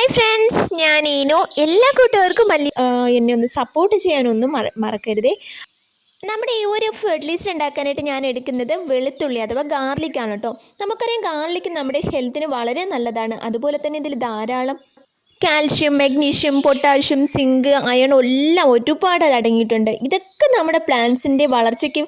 Hi friends ഞാൻ Eno. എല്ലാ കൂട്ടുകാർക്കും മല്ലി എന്നെ ഒന്ന് സപ്പോർട്ട് ചെയ്യാനൊന്നും മറ മറക്കരുതേ. നമ്മുടെ ഈ ഒരു ഫെർട്ടിലൈസർ ഉണ്ടാക്കാനായിട്ട് ഞാൻ എടുക്കുന്നത് വെളുത്തുള്ളി അഥവാ ഗാർലിക് ആണ് കേട്ടോ. നമുക്കറിയാം ഗാർലിക് നമ്മുടെ ഹെൽത്തിന് വളരെ നല്ലതാണ്. അതുപോലെ തന്നെ ഇതിൽ ധാരാളം calcium magnesium potassium zinc iron എല്ലാം ഒരുപാട് അടങ്ങിയിട്ടുണ്ട്. ഇതൊക്കെ നമ്മുടെ പ്ലാന്റ്സിന്റെ വളർച്ചയ്ക്ക്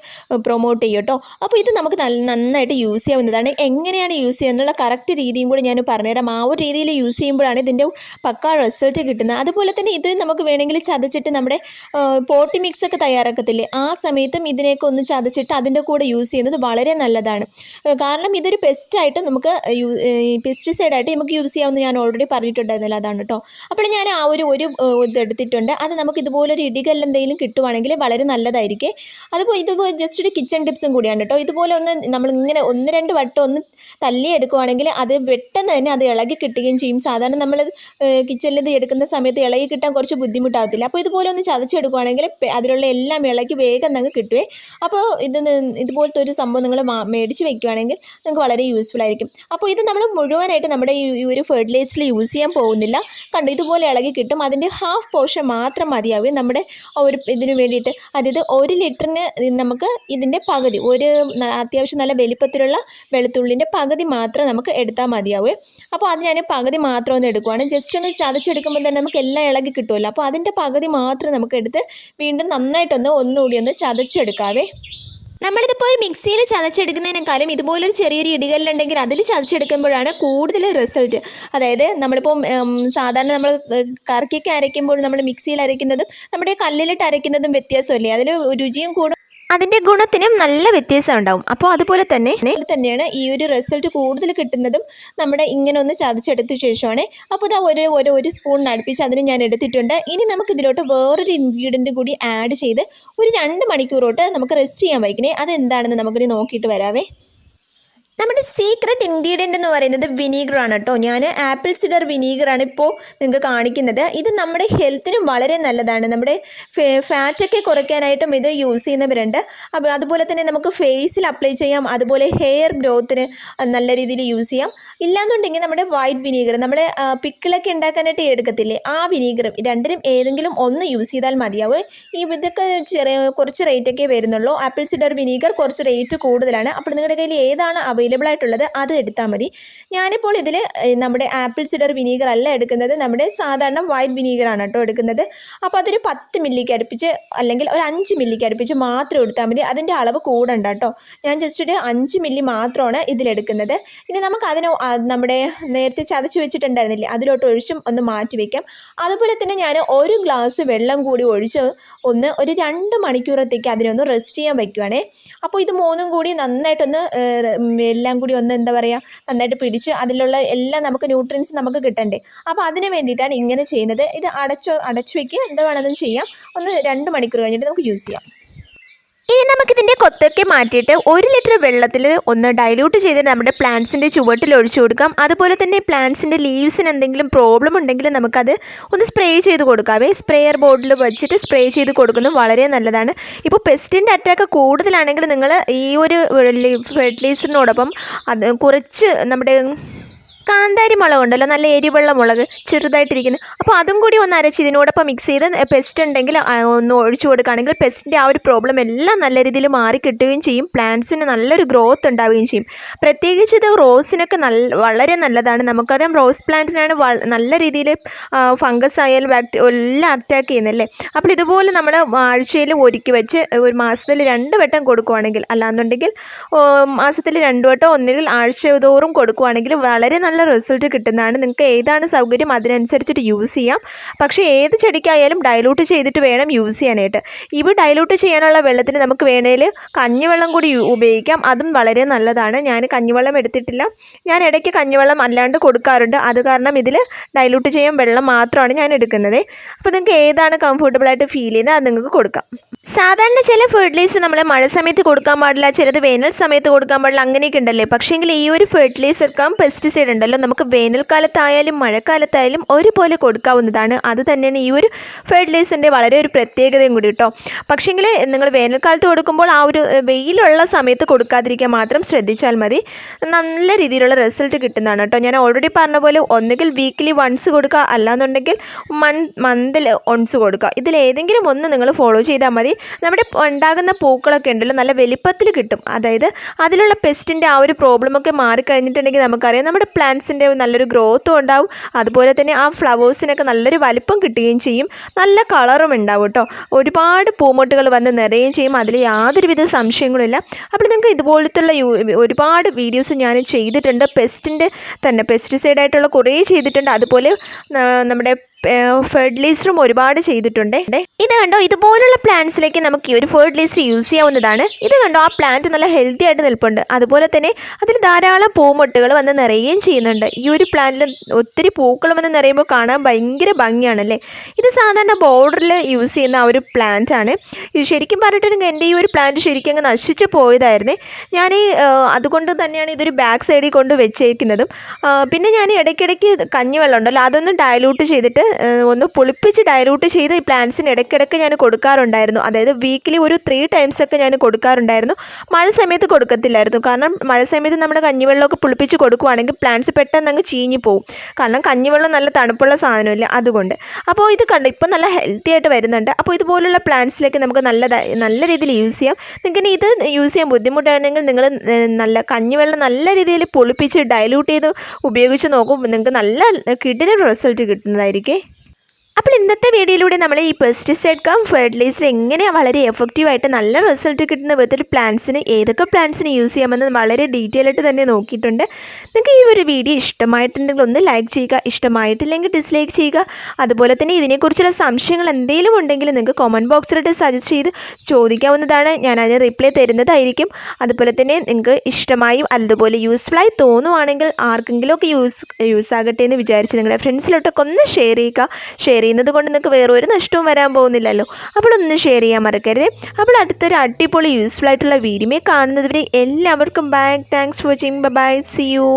പ്രൊമോട്ട് ചെയ്യും കേട്ടോ. അപ്പോൾ ഇത് നമുക്ക് നല്ല നന്നായിട്ട് യൂസ് ചെയ്യാവുന്നതാണ്. എങ്ങനെയാണ് യൂസ് ചെയ്യുക എന്നുള്ള കറക്റ്റ് രീതിയും കൂടി ഞാൻ പറഞ്ഞുതരാം. ആ ഒരു രീതിയിൽ യൂസ് ചെയ്യുമ്പോഴാണ് ഇതിന്റെ പക്ക റിസൾട്ട് കിട്ടുന്നത്. അതുപോലെ തന്നെ ഇത് നമുക്ക് വേണമെങ്കിൽ ചതച്ചിട്ട് നമ്മുടെ പോട്ടി മിക്സ് ഒക്കെ തയ്യാറാക്കത്തില്ലേ? ആ സമയത്തും ഇതിനെയൊക്കെ ഒന്ന് ചതച്ചിട്ട് അതിന്റെ കൂടെ യൂസ് ചെയ്യുന്നത് വളരെ നല്ലതാണ്. കാരണം ഇതൊരു പെസ്റ്റായിട്ട് നമുക്ക് പെസ്റ്റിസൈഡായിട്ട് നമുക്ക് യൂസ് ചെയ്യാമെന്ന് ഞാൻ ഓൾറെഡി പറഞ്ഞിട്ടുണ്ടായിരുന്നില്ല. അതാണ് കേട്ടോ. അപ്പോൾ ഞാൻ ആ ഒരു ഒരു ഇതെടുത്തിട്ടുണ്ട് ഇത് അത് നമുക്ക് ഇതുപോലൊരു ഇടികല്ല് എന്തെങ്കിലും കിട്ടുവാണെങ്കിൽ വളരെ നല്ലതായിരിക്കേ. അതുപോലെ ഇതുപോലെ ജസ്റ്റ് ഒരു കിച്ചൺ ടിപ്സും കൂടിയാണ് കേട്ടോ. ഇതുപോലെ ഒന്ന് നമ്മൾ ഇങ്ങനെ ഒന്ന് രണ്ട് വട്ടം ഒന്ന് തല്ലി എടുക്കുവാണെങ്കിൽ അത് പെട്ടെന്ന് തന്നെ അത് ഇളകി കിട്ടുകയും ചെയ്യും. സാധാരണ നമ്മൾ കിച്ചണിൽ ഇത് എടുക്കുന്ന സമയത്ത് ഇളകി കിട്ടാൻ കുറച്ച് ബുദ്ധിമുട്ടാവത്തില്ല. അപ്പോൾ ഇതുപോലെ ഒന്ന് ചതച്ചെടുക്കുവാണെങ്കിൽ അതിലുള്ള എല്ലാം ഇളകി വേഗം നമുക്ക് കിട്ടുവേ. അപ്പോൾ ഇത് ഇതുപോലത്തെ ഒരു സംഭവം നിങ്ങൾ മേടിച്ച് വെക്കുകയാണെങ്കിൽ നിങ്ങൾക്ക് വളരെ യൂസ്ഫുൾ ആയിരിക്കും. അപ്പോൾ ഇത് നമ്മൾ മുഴുവനായിട്ട് നമ്മുടെ ഈ ഒരു ഫെർട്ടിലൈസറിൽ യൂസ് ചെയ്യാൻ പോകുന്നില്ല. കണ്ടു ഇതുപോലെ ഇളകി കിട്ടും. അതിന്റെ ഹാഫ് പോർഷൻ മാത്രം മതിയാവും. നമ്മുടെ ഒരു ഇതിന് വേണ്ടിയിട്ട്. അതായത് ഒരു ലിറ്ററിന് നമുക്ക് ഇതിന്റെ പകുതി ഒരു അത്യാവശ്യം നല്ല വലിപ്പത്തിലുള്ള വെളുത്തുള്ളിന്റെ പകുതി മാത്രം നമുക്ക് എടുത്താൽ മതിയാവും. അപ്പോൾ അത് ഞാൻ പകുതി മാത്രം ഒന്ന് എടുക്കുവാണ്. ജസ്റ്റ് ഒന്ന് ചതച്ചെടുക്കുമ്പോൾ തന്നെ നമുക്ക് എല്ലാം ഇളകി കിട്ടുമല്ലോ. അപ്പോൾ അതിന്റെ പകുതി മാത്രം നമുക്ക് എടുത്ത് വീണ്ടും നന്നായിട്ടൊന്ന് ഒന്നുകൂടി ഒന്ന് ചതച്ചെടുക്കാവേ. നമ്മളിതിപ്പോൾ മിക്സിയിൽ ചതച്ചെടുക്കുന്നതിനേക്കാളും ഇതുപോലൊരു ചെറിയൊരു ഇടികല്ലുണ്ടെങ്കിൽ അതിൽ ചതച്ചെടുക്കുമ്പോഴാണ് കൂടുതൽ റിസൾട്ട്. അതായത് നമ്മളിപ്പോൾ സാധാരണ നമ്മൾ കറക്കിക്ക് അരയ്ക്കുമ്പോൾ നമ്മൾ മിക്സിയിൽ അരയ്ക്കുന്നതും നമ്മുടെ കല്ലിലിട്ട് അരയ്ക്കുന്നതും വ്യത്യാസമല്ലേ? അതിൽ രുചിയും കൂടും. അതിന്റെ ഗുണത്തിനും നല്ല വ്യത്യാസം ഉണ്ടാവും. അപ്പോൾ അതുപോലെ തന്നെ തന്നെയാണ് ഈ ഒരു റിസൾട്ട് കൂടുതൽ കിട്ടുന്നതും നമ്മുടെ ഇങ്ങനെ ഒന്ന് ചതച്ചെടുത്ത ശേഷമാണ്. അപ്പോൾ ഇതാ ഒരു ഒരു ഒരു സ്പൂൺ അടുപ്പിച്ച് അതിന് ഞാൻ എടുത്തിട്ടുണ്ട്. ഇനി നമുക്ക് ഇതിലോട്ട് വേറൊരു ഇൻഗ്രീഡിയന്റ് കൂടി ആഡ് ചെയ്ത് ഒരു രണ്ട് മണിക്കൂറോട്ട് നമുക്ക് റെസ്റ്റ് ചെയ്യാൻ വയ്ക്കണേ. അതെന്താണെന്ന് നമുക്കിനി നോക്കിയിട്ട് വരാവേ. നമ്മുടെ സീക്രട്ട് ഇൻഗ്രീഡിയന്റ് എന്ന് പറയുന്നത് വിനീഗർ ആണ് കേട്ടോ ഞാൻ ആപ്പിൾ സിഡർ വിനീഗർ ആണ് ഇപ്പോൾ നിങ്ങൾക്ക് കാണിക്കുന്നത്. ഇത് നമ്മുടെ ഹെൽത്തിനും വളരെ നല്ലതാണ്. നമ്മുടെ ഫാറ്റൊക്കെ കുറയ്ക്കാനായിട്ടും ഇത് യൂസ് ചെയ്യുന്നവരുണ്ട്. അപ്പോൾ അതുപോലെ തന്നെ നമുക്ക് ഫേസിൽ അപ്ലൈ ചെയ്യാം. അതുപോലെ ഹെയർ ഗ്രോത്തിന് നല്ല രീതിയിൽ യൂസ് ചെയ്യാം. ഇല്ലാന്നുണ്ടെങ്കിൽ നമ്മുടെ വൈറ്റ് വിനീഗർ നമ്മുടെ പിക്കിളൊക്കെ ഉണ്ടാക്കാനായിട്ട് എടുക്കത്തില്ലേ? ആ വിനീഗർ രണ്ടിനും ഏതെങ്കിലും ഒന്ന് യൂസ് ചെയ്താൽ മതിയാവും. ഈ ഇതൊക്കെ ചെറിയ കുറച്ച് റേറ്റൊക്കെ വരുന്നുള്ളൂ. ആപ്പിൾ സിഡർ വിനീഗർ കുറച്ച് റേറ്റ് കൂടുതലാണ്. അപ്പോൾ നിങ്ങളുടെ കയ്യിൽ ഏതാണ് അവൈലബിൾ ആയിട്ടുള്ളത് അത് എടുത്താൽ മതി. ഞാനിപ്പോൾ ഇതിൽ നമ്മുടെ ആപ്പിൾ സിഡർ വിനീഗർ അല്ല എടുക്കുന്നത്. നമ്മുടെ സാധാരണ വൈറ്റ് വിനീഗർ ആണ് കേട്ടോ എടുക്കുന്നത്. അപ്പോൾ അതൊരു പത്ത് മില്ലിക്ക് അടുപ്പിച്ച് അല്ലെങ്കിൽ ഒരു അഞ്ച് മില്ലിക്ക് അടുപ്പിച്ച് മാത്രം എടുത്താൽ മതി. അതിന്റെ അളവ് കൂടണ്ട കേട്ടോ. ഞാൻ ജസ്റ്റ് ഒരു അഞ്ച് മില്ലി മാത്രമാണ് ഇതിലെടുക്കുന്നത് ഇനി നമുക്ക് അതിന് നമ്മുടെ നേരത്തെ ചതച്ച് വെച്ചിട്ടുണ്ടായിരുന്നില്ലേ അതിലോട്ട് ഒഴിച്ചും ഒന്ന് മാറ്റി വയ്ക്കാം അതുപോലെ തന്നെ ഞാൻ ഒരു ഗ്ലാസ് വെള്ളം കൂടി ഒഴിച്ച് ഒന്ന് ഒരു രണ്ട് മണിക്കൂറത്തേക്ക് അതിനൊന്ന് റെസ്റ്റ് ചെയ്യാൻ വയ്ക്കുവാണേ അപ്പോൾ ഇത് മൂന്നും കൂടി നന്നായിട്ടൊന്ന് എല്ലാം കൂടി ഒന്ന് എന്താ പറയുക നന്നായിട്ട് പിടിച്ച് അതിലുള്ള എല്ലാം നമുക്ക് ന്യൂട്രിയൻസ് നമുക്ക് കിട്ടണ്ടേ. അപ്പോൾ അതിന് വേണ്ടിയിട്ടാണ് ഇങ്ങനെ ചെയ്യുന്നത്. ഇത് അടച്ചോ അടച്ചു വയ്ക്കുക എന്താ വേണമെങ്കിലും ചെയ്യാം. ഒന്ന് രണ്ട് മണിക്കൂർ കഴിഞ്ഞിട്ട് നമുക്ക് യൂസ് ചെയ്യാം. ഇനി നമുക്കിതിന്റെ കൊത്തൊക്കെ മാറ്റിയിട്ട് ഒരു ലിറ്റർ വെള്ളത്തിൽ ഒന്ന് ഡൈല്യൂട്ട് ചെയ്ത് നമ്മുടെ പ്ലാന്റ്സിന്റെ ചുവട്ടിൽ ഒഴിച്ചു കൊടുക്കാം. അതുപോലെ തന്നെ പ്ലാന്റ്സിന്റെ ലീവ്സിന് എന്തെങ്കിലും പ്രോബ്ലം ഉണ്ടെങ്കിൽ നമുക്കത് ഒന്ന് സ്പ്രേ ചെയ്ത് കൊടുക്കാവേ സ്പ്രേയർ ബോർഡിൽ വെച്ചിട്ട് സ്പ്രേ ചെയ്ത് കൊടുക്കുന്നത് വളരെ നല്ലതാണ്. ഇപ്പോൾ പെസ്റ്റിന്റെ അറ്റാക്ക് കൂടുതലാണെങ്കിൽ നിങ്ങൾ ഈ ഒരു ഫെർട്ടിലൈസറിനോടൊപ്പം അത് കുറച്ച് നമ്മുടെ കാന്താരി മുളക് ഉണ്ടല്ലോ നല്ല എരിവുള്ള മുളക് ചെറുതായിട്ടിരിക്കുന്നത് അപ്പോൾ അതും കൂടി ഒന്ന് അരച്ച് ഇതിനോടൊപ്പം മിക്സ് ചെയ്ത് പെസ്റ്റ് ഉണ്ടെങ്കിൽ ഒന്ന് ഒഴിച്ചു കൊടുക്കുകയാണെങ്കിൽ പെസ്റ്റിന്റെ ആ ഒരു പ്രോബ്ലം എല്ലാം നല്ല രീതിയിൽ മാറി കിട്ടുകയും ചെയ്യും. പ്ലാന്റ്സിന് നല്ലൊരു ഗ്രോത്ത് ഉണ്ടാവുകയും ചെയ്യും. പ്രത്യേകിച്ച് ഇത് റോസിനൊക്കെ നല്ല വളരെ നല്ലതാണ്. നമുക്കറിയാം റോസ് പ്ലാന്റ്സിനാണ് നല്ല രീതിയിൽ ഫംഗസ് ആയാലും ബാക്ടി എല്ലാം അറ്റാക്ക് ചെയ്യുന്നല്ലേ അപ്പോൾ ഇതുപോലെ നമ്മൾ ആഴ്ചയിൽ ഒരുക്കി വെച്ച് ഒരു മാസത്തിൽ രണ്ട് വട്ടം കൊടുക്കുകയാണെങ്കിൽ അല്ലാന്നുണ്ടെങ്കിൽ മാസത്തിൽ രണ്ട് വട്ടം ഒന്നുകിൽ ആഴ്ച തോറും കൊടുക്കുകയാണെങ്കിൽ വളരെ നല്ല റിസൾട്ട് കിട്ടുന്നതാണ്. നിങ്ങൾക്ക് ഏതാണ് സൗകര്യം അതിനനുസരിച്ചിട്ട് യൂസ് ചെയ്യാം. പക്ഷേ ഏത് ചെടിക്കായാലും ഡൈലൂട്ട് ചെയ്തിട്ട് വേണം യൂസ് ചെയ്യാനായിട്ട്. ഇവ ഡൈലൂട്ട് ചെയ്യാനുള്ള വെള്ളത്തിന് നമുക്ക് വേണേൽ കഞ്ഞിവെള്ളം കൂടി ഉപയോഗിക്കാം. അതും വളരെ നല്ലതാണ്. ഞാൻ കഞ്ഞിവെള്ളം എടുത്തിട്ടില്ല. ഞാൻ ഇടയ്ക്ക് കഞ്ഞിവെള്ളം അല്ലാണ്ട് കൊടുക്കാറുണ്ട്. അത് കാരണം ഇതിൽ ഡൈലൂട്ട് ചെയ്യാൻ വെള്ളം മാത്രമാണ് ഞാൻ എടുക്കുന്നത്. അപ്പോൾ നിങ്ങൾക്ക് ഏതാണ് കംഫർട്ടബിളായിട്ട് ഫീൽ ചെയ്യുന്നത് അത് നിങ്ങൾക്ക് കൊടുക്കാം. സാധാരണ ചില ഫെർട്ടിലൈസർ നമ്മൾ മഴ സമയത്ത് കൊടുക്കാൻ പാടില്ല ചിലത് വേനൽ സമയത്ത് കൊടുക്കാൻ പാടില്ല അങ്ങനെയൊക്കെ ഉണ്ടല്ലേ? പക്ഷേങ്കിൽ ഈ ഒരു ഫെർട്ടിലൈസർ കം പെസ്റ്റിസൈഡ് ഉണ്ടല്ലോ. നമുക്ക് വേനൽക്കാലത്തായാലും മഴക്കാലത്തായാലും ഒരുപോലെ കൊടുക്കാവുന്നതാണ്. അത് തന്നെയാണ് ഈ ഒരു ഫെർട്ടിലൈസറിന്റെ വളരെ ഒരു പ്രത്യേകതയും കൂടി കേട്ടോ പക്ഷേങ്കിൽ നിങ്ങൾ വേനൽക്കാലത്ത് കൊടുക്കുമ്പോൾ ആ ഒരു വെയിലുള്ള സമയത്ത് കൊടുക്കാതിരിക്കാൻ മാത്രം ശ്രദ്ധിച്ചാൽ മതി. നല്ല രീതിയിലുള്ള റിസൾട്ട് കിട്ടുന്നതാണ് കേട്ടോ ഞാൻ ഓൾറെഡി പറഞ്ഞ പോലെ ഒന്നുകിൽ വീക്കിലി വൺസ് കൊടുക്കുക. അല്ലാന്നുണ്ടെങ്കിൽ മന്ത് മന്തിൽ ഒൺസ് കൊടുക്കുക. ഇതിലേതെങ്കിലും ഒന്ന് നിങ്ങൾ ഫോളോ ചെയ്താൽ മതി. നമ്മുടെ ഉണ്ടാകുന്ന പൂക്കളൊക്കെ ഉണ്ടല്ലോ. നല്ല വലിപ്പത്തിൽ കിട്ടും. അതായത് അതിലുള്ള പെസ്റ്റിന്റെ ആ ഒരു പ്രോബ്ലമൊക്കെ മാറിക്കഴിഞ്ഞിട്ടുണ്ടെങ്കിൽ നമുക്കറിയാം. നമ്മുടെ പ്ലാന്റ്സിന്റെ നല്ലൊരു ഗ്രോത്തും ഉണ്ടാവും. അതുപോലെ തന്നെ ആ ഫ്ലവേഴ്സിനൊക്കെ നല്ലൊരു വലിപ്പം കിട്ടുകയും ചെയ്യും. നല്ല കളറും ഉണ്ടാവും കേട്ടോ ഒരുപാട് പൂമൊട്ടുകൾ വന്ന് നിറയുകയും ചെയ്യും. അതിൽ യാതൊരുവിധ സംശയങ്ങളുമില്ല. അപ്പോൾ നിങ്ങൾക്ക് ഇതുപോലത്തുള്ള ഒരുപാട് വീഡിയോസ് ഞാൻ ചെയ്തിട്ടുണ്ട്. പെസ്റ്റിന്റെ തന്നെ പെസ്റ്റിസൈഡായിട്ടുള്ള കുറേ ചെയ്തിട്ടുണ്ട്. അതുപോലെ നമ്മുടെ ഫെർട്ടിലൈസറും ഒരുപാട് ചെയ്തിട്ടുണ്ട്. ഇത് കണ്ടോ? ഇതുപോലുള്ള പ്ലാന്റ്സിലേക്ക് നമുക്ക് ഈ ഒരു ഫെർട്ടിലൈസർ യൂസ് ചെയ്യാവുന്നതാണ്. ഇത് കണ്ടോ? ആ പ്ലാന്റ് നല്ല ഹെൽത്തി ആയിട്ട് നിൽപ്പുണ്ട്. അതുപോലെ തന്നെ അതിൽ ധാരാളം പൂമൊട്ടുകൾ വന്ന് നിറയുകയും ചെയ്യുന്നുണ്ട്. ഈ ഒരു പ്ലാന്റിൽ ഒത്തിരി പൂക്കൾ വന്ന് നിറയുമ്പോൾ കാണാൻ ഭയങ്കര ഭംഗിയാണല്ലേ? ഇത് സാധാരണ ബോർഡറിൽ യൂസ് ചെയ്യുന്ന ആ ഒരു പ്ലാന്റ് ആണ്. ഇത് ശരിക്കും പറഞ്ഞിട്ടുണ്ടെങ്കിൽ എന്റെ ഈ ഒരു പ്ലാന്റ് ശരിക്കും അങ്ങ് നശിച്ചു പോയതായിരുന്നേ. ഞാൻ അതുകൊണ്ട് തന്നെയാണ് ഇതൊരു ബാക്ക് സൈഡിൽ കൊണ്ട് വെച്ചേക്കുന്നതും. പിന്നെ ഞാൻ ഇടയ്ക്കിടയ്ക്ക് കഞ്ഞിവെള്ളം ഉണ്ടല്ലോ അതൊന്ന് ഡയലൂട്ട് ചെയ്തിട്ട് ഒന്ന് പുളിപ്പിച്ച് ഡയലൂട്ട് ചെയ്ത് ഈ പ്ലാന്റ്സിന് ഇടയ്ക്കിടയ്ക്ക് ഞാൻ കൊടുക്കാറുണ്ടായിരുന്നു. അതായത് വീക്കിലി ഒരു ത്രീ ടൈംസ് ഒക്കെ ഞാൻ കൊടുക്കാറുണ്ടായിരുന്നു. മഴ സമയത്ത് കൊടുക്കത്തില്ലായിരുന്നു. കാരണം മഴ സമയത്ത് നമ്മുടെ കഞ്ഞിവെള്ളമൊക്കെ പുളിപ്പിച്ച് കൊടുക്കുവാണെങ്കിൽ പ്ലാന്റ്സ് പെട്ടെന്ന് അങ്ങ് ചീഞ്ഞു പോകും കാരണം കഞ്ഞിവെള്ളം നല്ല തണുപ്പുള്ള സാധനമില്ല അതുകൊണ്ട്. അപ്പോൾ ഇത് കണ്ട് ഇപ്പം നല്ല ഹെൽത്തി ആയിട്ട് വരുന്നുണ്ട്. അപ്പോൾ ഇതുപോലുള്ള പ്ലാന്റ്സിലേക്ക് നമുക്ക് നല്ല നല്ല രീതിയിൽ യൂസ് ചെയ്യാം. നിങ്ങൾക്ക് ഇത് യൂസ് ചെയ്യാൻ ബുദ്ധിമുട്ടാണെങ്കിൽ നിങ്ങൾ നല്ല കഞ്ഞിവെള്ളം നല്ല രീതിയിൽ പൊളിപ്പിച്ച് ഡയലൂട്ട് ചെയ്ത് ഉപയോഗിച്ച് നോക്കും. നിങ്ങൾക്ക് നല്ല കിടിലൻ റിസൾട്ട് കിട്ടുന്നതായിരിക്കും. അപ്പോൾ ഇന്നത്തെ വീഡിയോയിലൂടെ നമ്മൾ ഈ പെസ്റ്റിസൈഡ് കം ഫെർട്ടിലൈസർ എങ്ങനെയാണ് വളരെ എഫക്റ്റീവായിട്ട് നല്ല റിസൾട്ട് കിട്ടുന്ന വിധത്തിൽ പ്ലാന്റ്സിന് ഏതൊക്കെ പ്ലാന്റ്സിന് യൂസ് ചെയ്യാമെന്ന് വളരെ ഡീറ്റെയിൽ ആയിട്ട് തന്നെ നോക്കിയിട്ടുണ്ട്. നിങ്ങൾക്ക് ഈ ഒരു വീഡിയോ ഇഷ്ടമായിട്ടുണ്ടെങ്കിൽ ഒന്ന് ലൈക്ക് ചെയ്യുക ഇഷ്ടമായിട്ടില്ലെങ്കിൽ ഡിസ്ലൈക്ക് ചെയ്യുക. അതുപോലെ തന്നെ ഇതിനെക്കുറിച്ചുള്ള സംശയങ്ങൾ എന്തെങ്കിലും ഉണ്ടെങ്കിൽ നിങ്ങൾക്ക് കോമന്റ് ബോക്സിലിട്ട് സജസ്റ്റ് ചെയ്ത് ചോദിക്കാവുന്നതാണ്. ഞാൻ അതിന് റിപ്ലൈ തരുന്നതായിരിക്കും. അതുപോലെ തന്നെ നിങ്ങൾക്ക് ഇഷ്ടമായും അതുപോലെ യൂസ്ഫുള്ളായി തോന്നുവാണെങ്കിൽ ആർക്കെങ്കിലുമൊക്കെ യൂസ് യൂസ് ആകട്ടെ എന്ന് വിചാരിച്ച് നിങ്ങളുടെ ഫ്രണ്ട്സിലോട്ടൊക്കെ ഒന്ന് ഷെയർ ചെയ്യുക. ഷെയർ ചെയ്യുന്നത് കൊണ്ട് നിങ്ങൾക്ക് വേറെ ഒരു നഷ്ടവും വരാൻ പോകുന്നില്ലല്ലോ. അപ്പോൾ ഒന്ന് ഷെയർ ചെയ്യാൻ മറക്കരുത്. അപ്പോൾ അടുത്തൊരു അടിപൊളി യൂസ്ഫുൾ ആയിട്ടുള്ള വീഡിയോ കാണുന്നതുവരെ എല്ലാവർക്കും bye thanks for watching bye see you